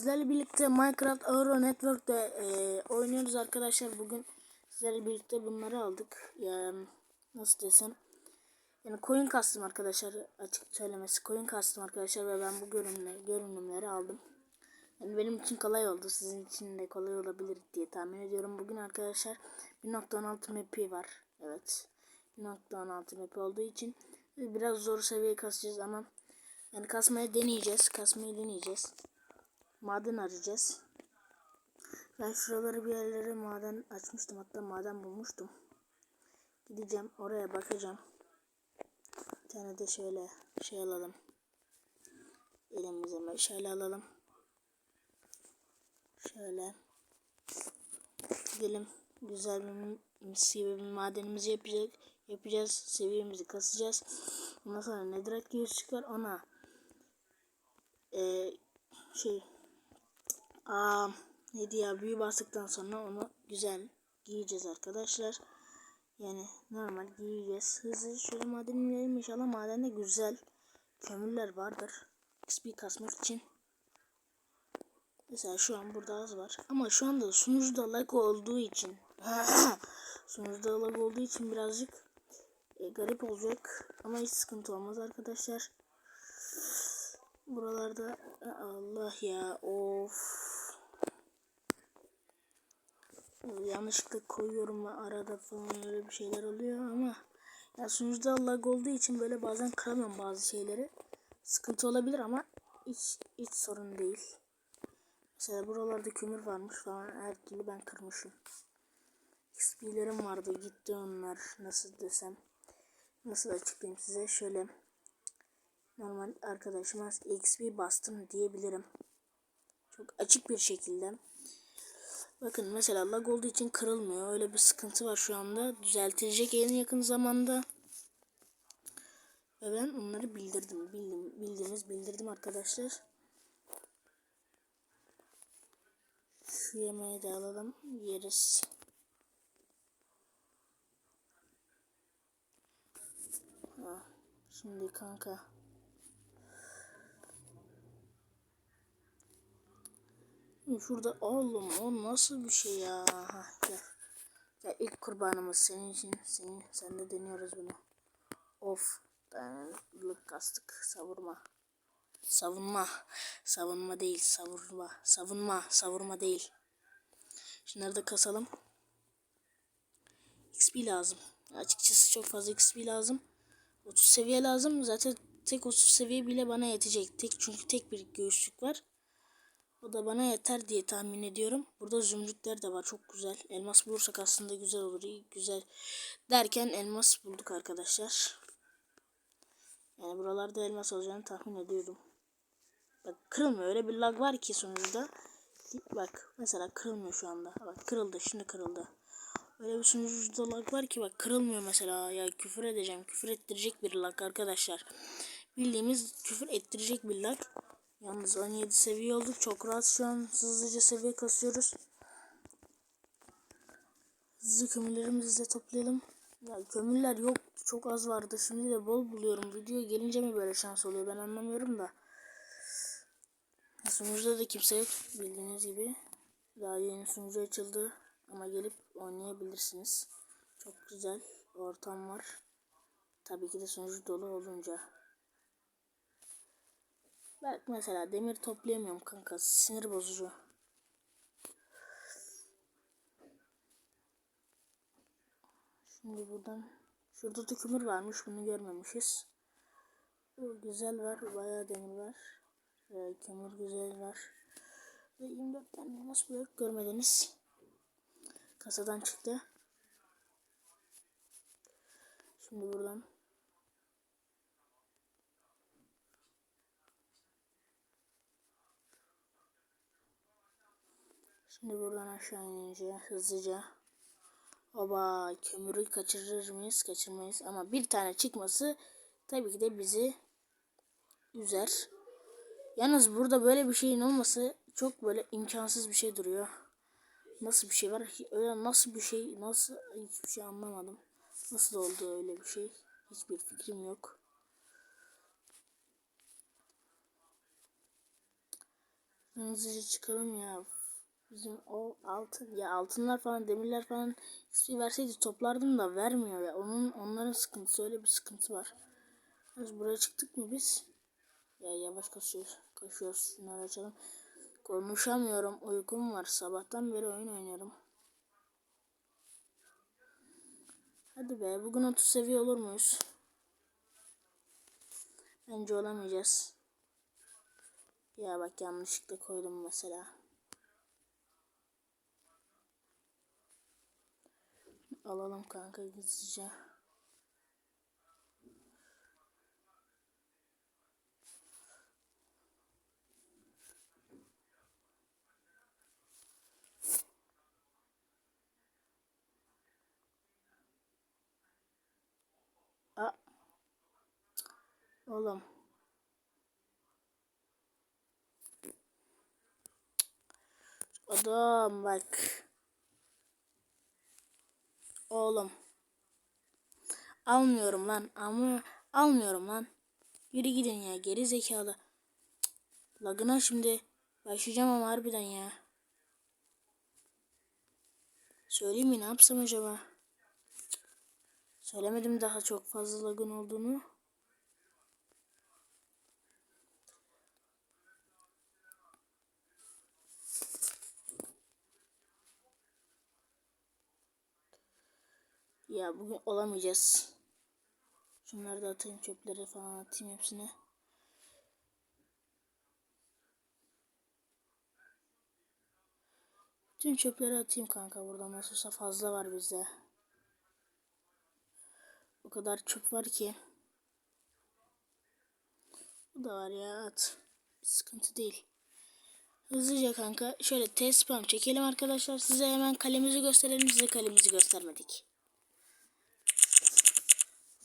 sizlerle birlikte Minecraft Euro Network'te e, oynuyoruz arkadaşlar. Bugün sizlerle birlikte bunları aldık. Yani nasıl desem. Yani coin kastım arkadaşlar açık söylemesi. Coin kastım arkadaşlar ve ben bu görünümleri, görünümleri aldım. Yani benim için kolay oldu. Sizin için de kolay olabilir diye tahmin ediyorum. Bugün arkadaşlar 1.16 map'i var. Evet. 1.16 map olduğu için biraz zor seviye kasacağız ama yani kasmaya deneyeceğiz. Kasmayı deneyeceğiz. Maden arayacağız. Ben şuraları bir yerlere maden açmıştım. Hatta maden bulmuştum. Gideceğim oraya bakacağım. Bir tane de şöyle şey alalım. Elimize meşale alalım. Şöyle. Gidelim. Güzel bir mis bir madenimizi yapacak, yapacağız. Seviyemizi kasacağız. Ondan sonra netherite giriş çıkar. Ona e, şey aa, neydi ya büyü bastıktan sonra onu güzel giyeceğiz arkadaşlar. Yani normal giyeceğiz. Hızlı şöyle maden inelim inşallah madende güzel kömürler vardır. XP kasmak için. Mesela şu an burada az var. Ama şu anda sunucuda lag olduğu için sunucuda lag olduğu için birazcık e, garip olacak. Ama hiç sıkıntı olmaz arkadaşlar. Buralarda Allah ya of. Yanlışlıkla koyuyorum ve arada falan öyle bir şeyler oluyor ama ya sunucuda lag olduğu için böyle bazen kıramıyorum bazı şeyleri. Sıkıntı olabilir ama hiç hiç sorun değil. Mesela buralarda kömür varmış falan her türlü ben kırmışım. XP'lerim vardı gitti onlar nasıl desem. Nasıl açıklayayım size şöyle normal arkadaşıma XP bastım diyebilirim. Çok açık bir şekilde. Bakın mesela lag olduğu için kırılmıyor. Öyle bir sıkıntı var şu anda. Düzeltilecek en yakın zamanda. Ve ben onları bildirdim. Bildim, bildiğiniz bildirdim arkadaşlar. Şu yemeği de alalım. Yeriz. Ha, şimdi kanka. Şurada oğlum o nasıl bir şey ya? Ha, gel. Gel ilk kurbanımız senin için. Senin, sen de deniyoruz bunu. Of. Dayanıklık kastık. Savurma. Savunma. Savunma değil. Savurma. Savunma. Savurma değil. Şunları da kasalım. XP lazım. Açıkçası çok fazla XP lazım. 30 seviye lazım. Zaten tek 30 seviye bile bana yetecek. Tek çünkü tek bir göğüslük var. O da bana yeter diye tahmin ediyorum. Burada zümrütler de var. Çok güzel. Elmas bulursak aslında güzel olur. İyi, güzel. Derken elmas bulduk arkadaşlar. Yani buralarda elmas olacağını tahmin ediyordum. Bak kırılmıyor. Öyle bir lag var ki sonuçta. Bak mesela kırılmıyor şu anda. Bak kırıldı. Şimdi kırıldı. Öyle bir sunucuda lag var ki bak kırılmıyor mesela. Ya küfür edeceğim. Küfür ettirecek bir lag arkadaşlar. Bildiğimiz küfür ettirecek bir lag. Yalnız 17 seviye olduk. Çok rahat şu an hızlıca seviye kasıyoruz. Hızlıca kömürlerimizi de toplayalım. Ya kömürler yok. Çok az vardı. Şimdi de bol buluyorum. Video gelince mi böyle şans oluyor ben anlamıyorum da. Sunucuda da kimse yok bildiğiniz gibi. Daha yeni sunucu açıldı. Ama gelip oynayabilirsiniz. Çok güzel ortam var. Tabii ki de sunucu dolu olunca. Bak mesela demir toplayamıyorum kanka. Sinir bozucu. Şimdi buradan şurada da kömür varmış. Bunu görmemişiz. Bu güzel var. Bayağı demir var. Ee, kömür güzel var. Ve 24 tane nasıl blok görmediniz. Kasadan çıktı. Şimdi buradan Şimdi buradan aşağı inince hızlıca Oba kömürü kaçırır mıyız? Kaçırmayız. Ama bir tane çıkması tabii ki de bizi üzer. Yalnız burada böyle bir şeyin olması çok böyle imkansız bir şey duruyor. Nasıl bir şey var? Öyle nasıl bir şey? Nasıl? Hiçbir şey anlamadım. Nasıl oldu öyle bir şey? Hiçbir fikrim yok. Hızlıca çıkalım ya. Bizim o altın ya altınlar falan demirler falan XP verseydi toplardım da vermiyor ya. Onun onların sıkıntısı öyle bir sıkıntı var. Biz buraya çıktık mı biz? Ya yavaş koşuyoruz. Koşuyoruz. Şunları açalım. Konuşamıyorum. Uykum var. Sabahtan beri oyun oynuyorum. Hadi be. Bugün 30 seviye olur muyuz? Bence olamayacağız. Ya bak yanlışlıkla koydum mesela. Alalım kanka hızlıca. Aa. Oğlum. Adam bak. Oğlum. Almıyorum lan. Ama almıyorum lan. Yürü gidin ya geri zekalı. Lagına şimdi. Başlayacağım ama harbiden ya. Söyleyeyim mi ne yapsam acaba? Söylemedim daha çok fazla lagın olduğunu. Ya bugün olamayacağız. Şunları da atayım çöpleri falan atayım hepsine. Tüm çöpleri atayım kanka burada nasılsa fazla var bizde. O kadar çöp var ki. Bu da var ya at. Sıkıntı değil. Hızlıca kanka şöyle test spam çekelim arkadaşlar. Size hemen kalemizi gösterelim. Size kalemizi göstermedik.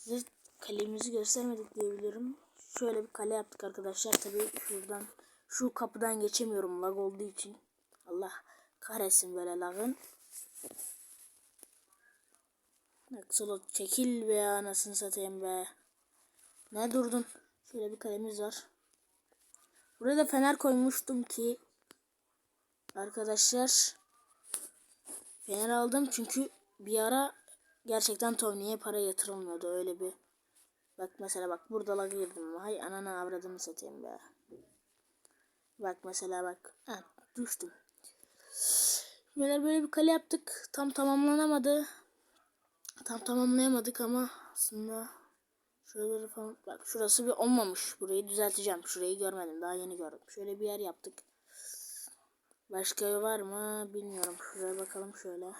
Size kalemizi göstermedik diyebilirim. Şöyle bir kale yaptık arkadaşlar. Tabii şuradan şu kapıdan geçemiyorum lag olduğu için. Allah kahretsin böyle lagın. Axolot çekil be anasını satayım be. Ne durdun? Şöyle bir kalemiz var. Buraya da fener koymuştum ki arkadaşlar fener aldım çünkü bir ara gerçekten Tony'ye para yatırılmıyordu öyle bir. Bak mesela bak burada lag girdim. Hay anana avradımı satayım be. Bak mesela bak. Ha, düştüm. Böyle böyle bir kale yaptık. Tam tamamlanamadı. Tam tamamlayamadık ama aslında şuraları falan bak şurası bir olmamış. Burayı düzelteceğim. Şurayı görmedim. Daha yeni gördüm. Şöyle bir yer yaptık. Başka var mı bilmiyorum. Şuraya bakalım şöyle.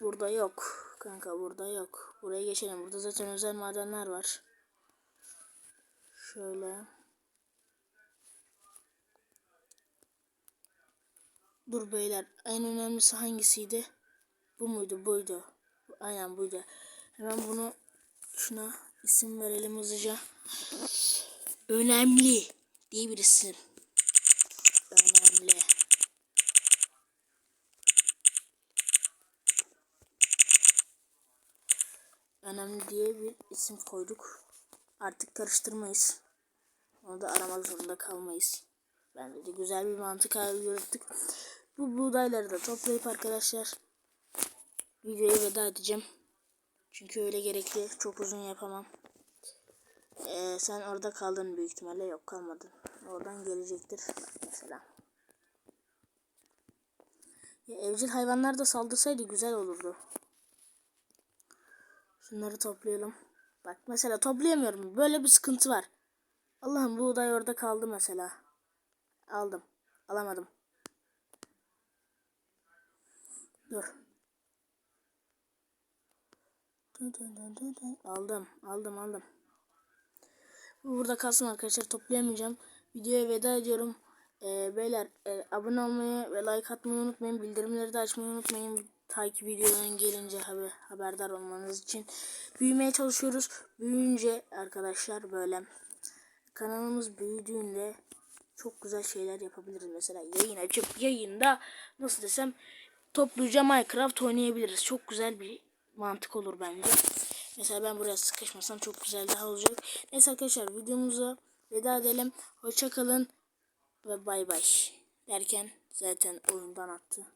Burada yok. Kanka burada yok. Buraya geçelim. Burada zaten özel madenler var. Şöyle. Dur beyler. En önemlisi hangisiydi? Bu muydu? Buydu. Aynen buydu. Hemen bunu şuna isim verelim hızlıca. Önemli diye bir isim. Önemli. Önemli diye bir isim koyduk. Artık karıştırmayız. Onu da aramak zorunda kalmayız. Bence de güzel bir mantık yürüttük. Bu buğdayları da toplayıp arkadaşlar videoya veda edeceğim. Çünkü öyle gerekli. Çok uzun yapamam. Ee, sen orada kaldın büyük ihtimalle. Yok kalmadın. Oradan gelecektir. Mesela. Ya, evcil hayvanlar da saldırsaydı güzel olurdu. Şunları toplayalım. Bak mesela toplayamıyorum. Böyle bir sıkıntı var. Allah'ım buğday orada kaldı mesela. Aldım. Alamadım. Dur. Aldım. Aldım aldım. Bu burada kalsın arkadaşlar. Toplayamayacağım. Videoya veda ediyorum. Ee, beyler e, abone olmayı ve like atmayı unutmayın. Bildirimleri de açmayı unutmayın. Takip videoların gelince haber, haberdar olmanız için. Büyümeye çalışıyoruz. Büyüyünce arkadaşlar böyle kanalımız büyüdüğünde çok güzel şeyler yapabiliriz. Mesela yayın açıp yayında nasıl desem topluca Minecraft oynayabiliriz. Çok güzel bir mantık olur bence. Mesela ben buraya sıkışmasam çok güzel daha olacak. Neyse arkadaşlar videomuza veda edelim. Hoşça kalın ve bay bay. Derken zaten oyundan attı.